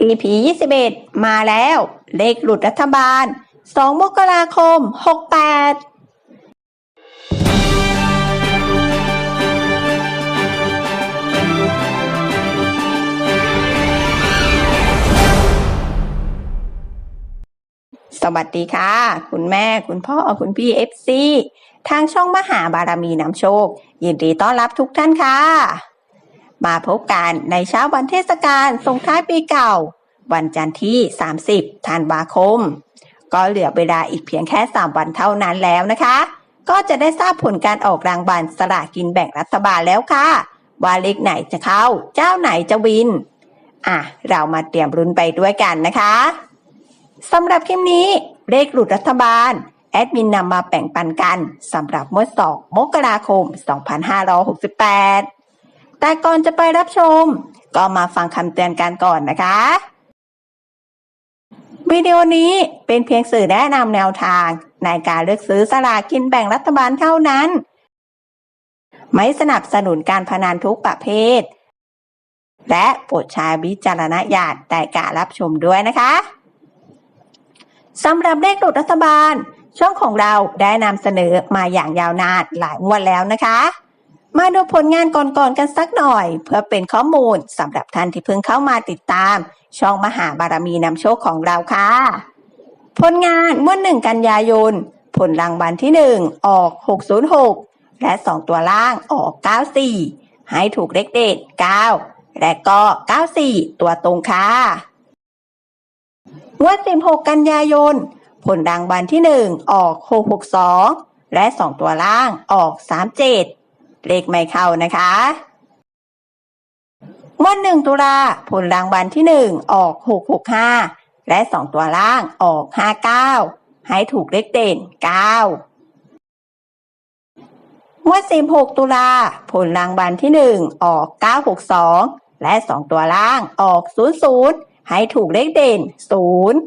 EP 21 มาแล้ว เลขหลุดรัฐบาล 2 มกราคม 68สวัสดีค่ะ คุณแม่คุณพ่อคุณพี่เอฟซีทางช่องมหาบารมีน้ำโชค ยินดีต้อนรับทุกท่านค่ะ มาพบกันในเช้าวันเทศกาลส่งท้ายปีเก่า วันจันทร์ที่ 30ธันวาคม ก็เหลือเวลาอีกเพียงแค่ 3 วันเท่านั้นแล้วนะคะ ก็จะได้ทราบผลการออกรางวัลสลากินแบ่งรัฐบาลแล้วค่ะ ว่าเลขไหนจะเข้า เจ้าไหนจะวิน อะ เรามาเตรียมรุนไปด้วยกันนะคะสำหรับคลิปนี้เลขหลุดรัฐบาลแอดมินนำมาแบ่งปันกันสำหรับเมื่อสองมกราคม 2568 แต่ก่อนจะไปรับชม ก็มาฟังคำเตือนกันก่อนนะคะวิดีโอนี้เป็นเพียงสื่อแนะนำแนวทาง ในการเลือกซื้อสลากกินแบ่งรัฐบาลเท่านั้น ไม่สนับสนุนการพนันทุกประเภท และโปรดใช้วิจารณญาณในการรับชมด้วยนะคะสำหรับเลขหลุดรัฐบาล ช่องของเราได้นำเสนอมาอย่างยาวนานหลายงวดแล้วนะคะ มาดูผลงานก่อนๆกันสักหน่อย เพื่อเป็นข้อมูลสำหรับท่านที่เพิ่งเข้ามาติดตาม ช่องมหาบารมีนำโชคของเราค่ะ ผลงานเมื่อหนึ่งกันยายน ผลรางวัลที่หนึ่งออก 606 และ 2 ตัวล่างออก 94 ให้ถูกเลขเด็ด 9 และก็ 94 ตัวตรงค่ะงวด16 กันยายน ผลรางวัลที่ 1 ออก 662 และ 2 ตัวล่างออก 37 เลขไม่เข้านะคะวันหนึ่งตุลาผลรางวัลที่หนึ่งออกหกหกห้าและสองตัวล่างออกห้าเก้าให้ถูกเลขเด่นเก้าวันสิบหกตุลาผลรางวัลที่หนึ่งออกเก้าหกสองและสองตัวล่างออกศูนย์ศูนย์ให้ถูกเลขเด่นศูนย์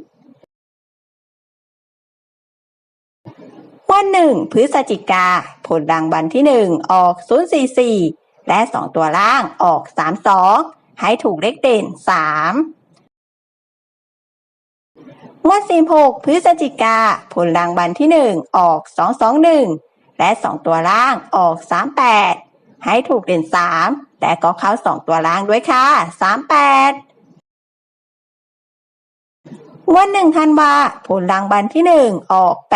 วันหนึ่งพฤศจิกา ผลรางวัลที่1ออก 044 และ2ตัวล่างออก 32 ให้ถูกเลขเด่น 3 งวด16พฤศจิกา ผลรางวัลที่1ออก 221 และ2ตัวล่างออก 38 ให้ถูกเด่น 3 แต่ก็เข้า2ตัวล่างด้วยค่ะ 38งวดหนึ่งธันวาผลรางวัลที่หนึ่งออก843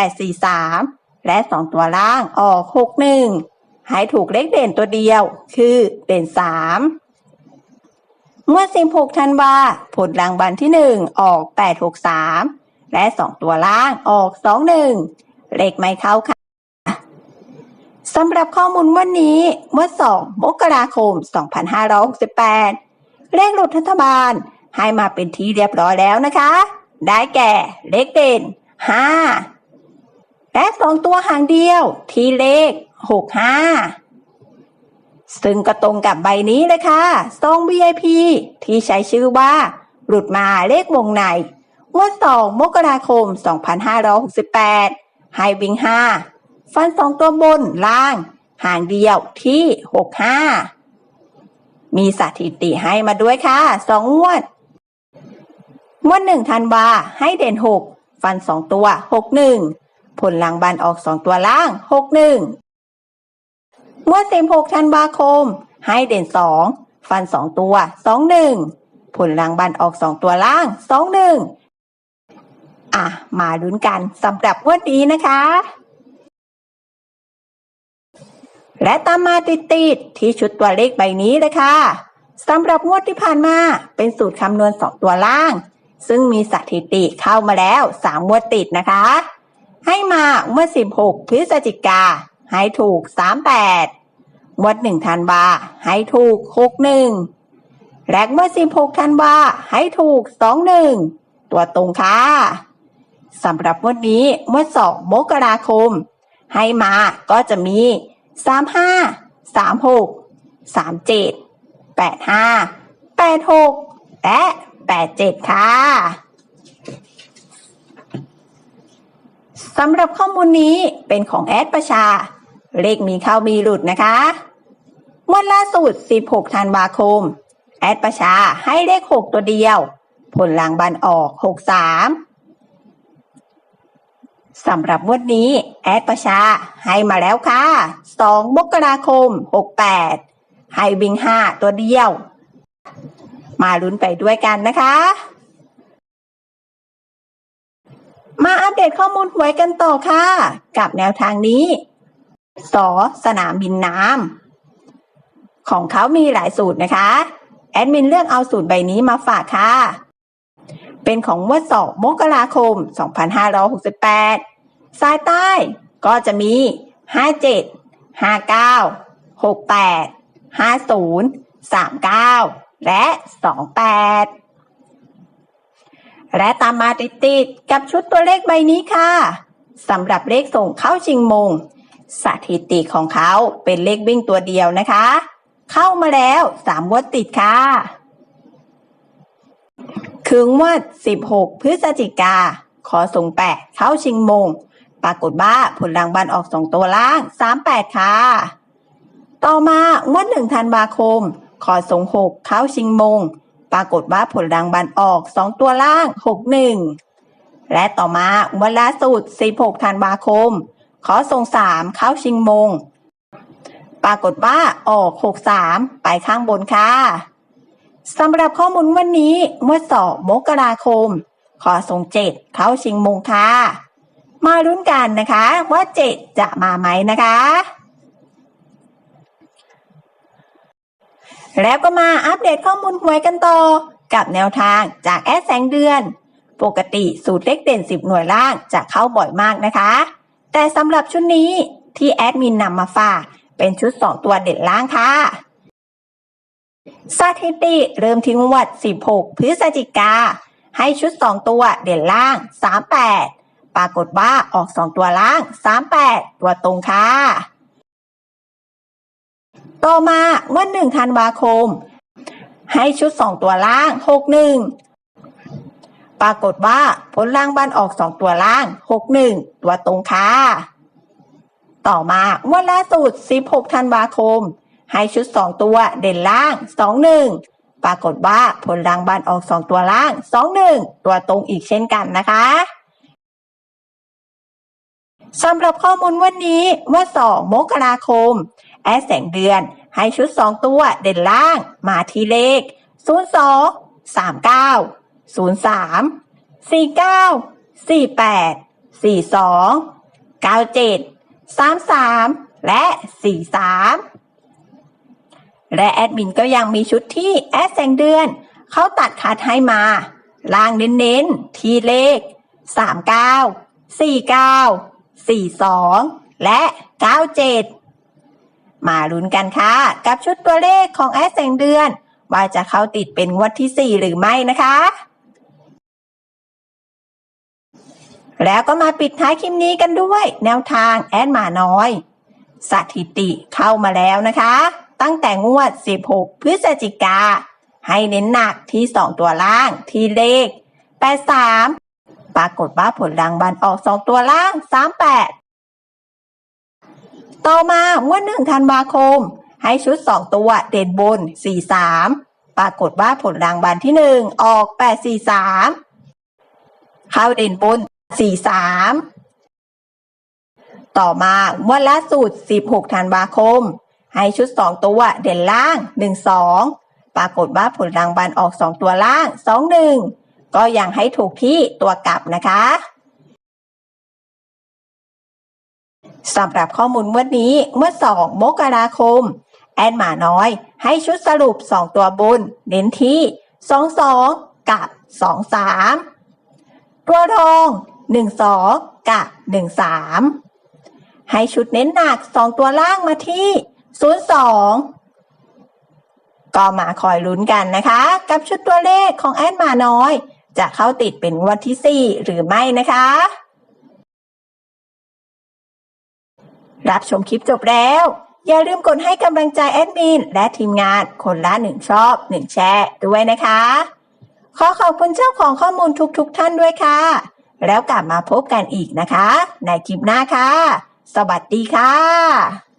และสองตัวล่างออก61ให้ถูกเลขเด่นตัวเดียว คือเด่น3งวด16ธันวาผลรางวัลที่หนึ่งออก 863 และสองตัวล่างออก 21 เลขไม่เข้าค่ะสำหรับข้อมูลวันนี้เมื่อ 2 มกราคม 2568 เลขหลุดรัฐบาลให้มาเป็นที่เรียบร้อยแล้วนะคะ ได้แก่เลขเด่น 5 และสองตัวหางเดียว ที่เลข65ซึ่งก็ตรงกับใบนี้เลยค่ะซอง VIP ที่ใช้ชื่อว่า หลุดมาเลขวงในงวด2มกราคม 2568 ให้วิ่ง 5 ฟันสองตัวบนล่าง ห่างเดียวที่ 65 มีสถิติให้มาด้วยค่ะสองวด งวดหนึ่งธันวาให้เด่นหกฟันสองตัว หกหนึ่งผลรางวัลออกสองตัวล่างหกหนึ่งงวดสิบหกธันวาคม ให้เด่นสองฟันสองตัวสองหนึ่งผลรางวัลออกสองตัวล่างสองหนึ่งอะ มาลุ้นกันสำหรับงวดนี้นะคะ และตามมาติดๆที่ชุดตัวเลขใบนี้เลยค่ะสำหรับงวดที่ผ่านมาเป็นสูตรคำนวณสองตัวล่าง ซึ่งมีสถิติเข้ามาแล้ว3งวดติดนะคะ ให้มาเมื่อ 16 พฤศจิกาให้ถูก 38งวด1ธันวาให้ถูก 61 และเมื่อ 16ธันวาให้ถูก 21 ตัวตรงค่ะสำหรับงวดนี้เมื่อ 2 มกราคม ให้มาก็จะมี 35 36 37 85 86 และ 87 ค่ะ สำหรับข้อมูลนี้เป็นของแอดประชา เลขมีเข้ามีหลุดนะคะงวันล่าสุด 16 ธันวาคม แอดประชาให้เลข 6 ตัวเดียว ผลรางวัลออกหกสามสำหรับงวดนี้ แอดประชาให้มาแล้วค่ะสองมกราคมหกแปดให้วิ่งห้าตัวเดียว มาลุ้นไปด้วยกันนะคะ มาอัปเดตข้อมูลหวยกันต่อค่ะ กับแนวทางนี้ สอสนามบินน้ำของเขามีหลายสูตรนะคะ แอดมินเลือกเอาสูตรใบนี้มาฝากค่ะ เป็นของงวดสองมกราคม 2568 สายใต้ก็จะมี 57 59 68 50 39 และ 28 และตามมาติดๆกับชุดตัวเลขใบนี้ค่ะสำหรับเลขส่งเข้าชิงมง สถิติของเขาเป็นเลขวิ่งตัวเดียวนะคะ เข้ามาแล้วสามวดติดค่ะคืองวด 16 พฤศจิกาขอส่งแปดเข้าชิงมง ปรากฏว่าผลรางวัลออกสองตัวล่าง 38 ค่ะ ต่อมางวด1ธันวาคม ขอส่ง6เข้าชิงมง ปรากฏว่าผลรางวัลออก 2 ตัวล่าง 61 และต่อมางวดล่าสุด 16 ธันวาคม ขอส่ง 3 เข้าชิงมง ปรากฏว่าออก 63 ไปข้างบนค่ะสำหรับข้อมูลวันนี้เมื่อสอบมกราคม ขอส่งเจ็ดเข้าชิงมงค่ะ มาลุ้นกันนะคะว่าเจ็ดจะมาไหมนะคะ แล้วก็มาอัปเดตข้อมูลหวยกันต่อ กับแนวทางจากแอดแสงเดือน ปกติสูตรเลขเด่น 10 หน่วยล่างจะเข้าบ่อยมากนะคะ แต่สำหรับชุดนี้ที่แอดมินนำมาฝาก เป็นชุด 2 ตัวเด่นล่างค่ะ สถิติเริ่มที่งวด 16 พฤศจิกา ให้ชุด 2 ตัวเด่นล่าง 38 ปรากฏว่าออก 2 ตัวล่าง 38 ตัวตรงค่ะ ต่อมางวด1ธันวาคม ให้ชุด2ตัวล่าง61ปรากฏว่าผลล่างบ้านออก2ตัวล่าง61ตัวตรงค่ะต่อมางวดล่าสุด16ธันวาคม ให้ชุด2ตัวเด่นล่าง21ปรากฏว่าผลรางวัลออก2ตัวล่าง21ตัวตรงอีกเช่นกันนะคะสำหรับข้อมูลวันนี้ว่า 2 มกราคม แอดแสงเดือน ให้ชุด 2 ตัวเด่นล่างมาที่เลข 02 39 03 49 48 42 97 33 และ 43 และแอดมินก็ยังมีชุดที่แอดแสงเดือน เขาตัดคัดให้มา ล่างเน้นๆ ที่เลข 39 49 42 และ 97 มาลุ้นกันค่ะ กับชุดตัวเลขของแอดแสงเดือน ว่าจะเข้าติดเป็นงวดที่ 4 หรือไม่นะคะ แล้วก็มาปิดท้ายคลิปนี้กันด้วย แนวทางแอดหมาน้อย สถิติเข้ามาแล้วนะคะ ตั้งแต่งวด 16 พฤศจิกา ให้เน้นหนักที่ 2 ตัวล่างที่เลข 83 ปรากฏว่าผลรางวัลออก 2 ตัวล่าง 38 ต่อมางวด1ธันวาคม ให้ชุด 2 ตัวเด่นบน 43 ปรากฏว่าผลรางวัลที่ 1 ออก 843 เข้าเด่นบน 43 ต่อมางวดล่าสุด 16 ธันวาคม ให้ชุด 2 ตัวเด่นล่าง 12 ปรากฏว่าผลรางวัลออก 2 ตัวล่าง 21 ก็ยังให้ถูกที่ตัวกลับนะคะ สำหรับข้อมูลวันนี้เมื่อ2มกราคม แอดหมาน้อย ให้ชุดสรุป 2 ตัวบน เน้นที่ 22 กับ 23 ตัวรอง 12 กับ 13 ให้ชุดเน้นหนัก 2 ตัวล่างมาที่ 02 ก็มาคอยลุ้นกันนะคะ กับชุดตัวเลขของแอดหมาน้อย จะเข้าติดเป็นงวันที่ 4 หรือไม่นะคะ รับชมคลิปจบแล้ว อย่าลืมกดให้กำลังใจแอดมินและทีมงานคนละหนึ่งชอบหนึ่งแชร์ด้วยนะคะ ขอขอบคุณเจ้าของข้อมูลทุกๆทท่านด้วยค่ะ แล้วกลับมาพบกันอีกนะคะ ในคลิปหน้าค่ะ สวัสดีค่ะ